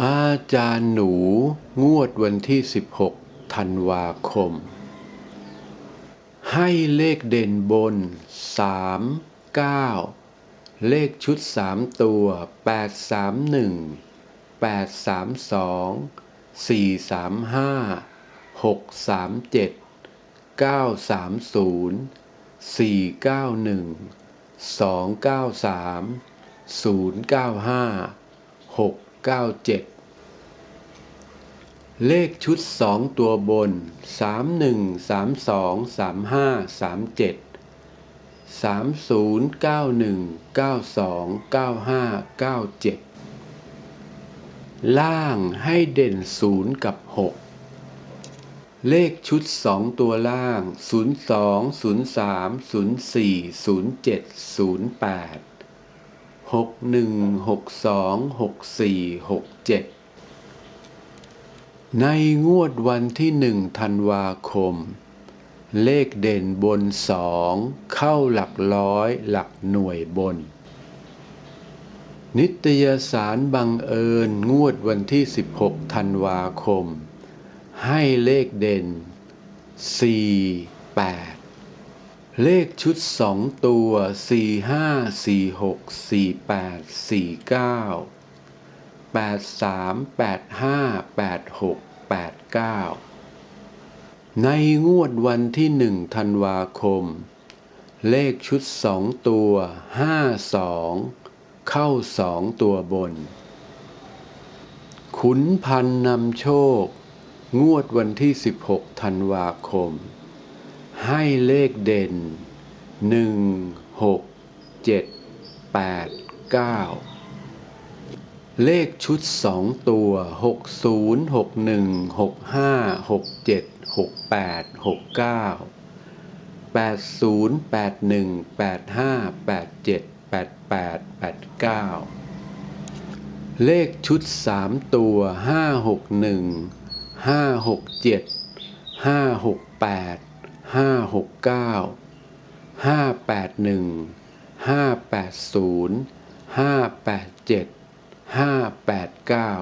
อาจารย์หนูงวดวันที่ 16 ธันวาคม ให้เลขเด่นบน 3 9 เลขชุด 3 ตัว 8 3 1 8 3 2 4 3 5 6 9 7 เลขชุด 2 ตัวบน 3 1 3 2 3 5 3 7 3 0 9 1 9 2 9 5 9 7 ล่างให้เด่น 0 กับ 6 เลขชุด 2 ตัวล่าง 02 03 04 07 08 61 62 64 67ในงวดวันที่หนึ่งธันวาคม เลขเด่นบนสองเข้าหลักร้อยหลักหน่วยบน นิตยสารบังเอิญงวดวันที่ 16 ธันวาคม ให้เลขเด่น 4 8 เลขชุดสองตัว4 5 4 6 4 8 4 9 8 3 8 5 8 6 8 9ในงวดวันที่หนึ่งธันวาคม เลขชุดสองตัว5 2เข้าสองตัวบน ขุนพันนำโชค งวดวันที่16ธันวาคม ให้เลขเด่นหนึ่งหกเจ็ดแปดเก้าเลขชุดสองตัวหกศูนย์หกหนึ่งหกห้าหกเจ็ดหกแปดหกเก้าแปดศูนย์แปดหนึ่งแปดห้าแปดเจ็ดแปดแปดแปดเก้าเลขชุดสามตัวห้าหกหนึ่งห้าหกเจ็ดห้าหกแปด ห้าหกเก้าห้าแปดหนึ่งห้าแปดศูนย์ห้าแปดเจ็ดห้าแปดเก้า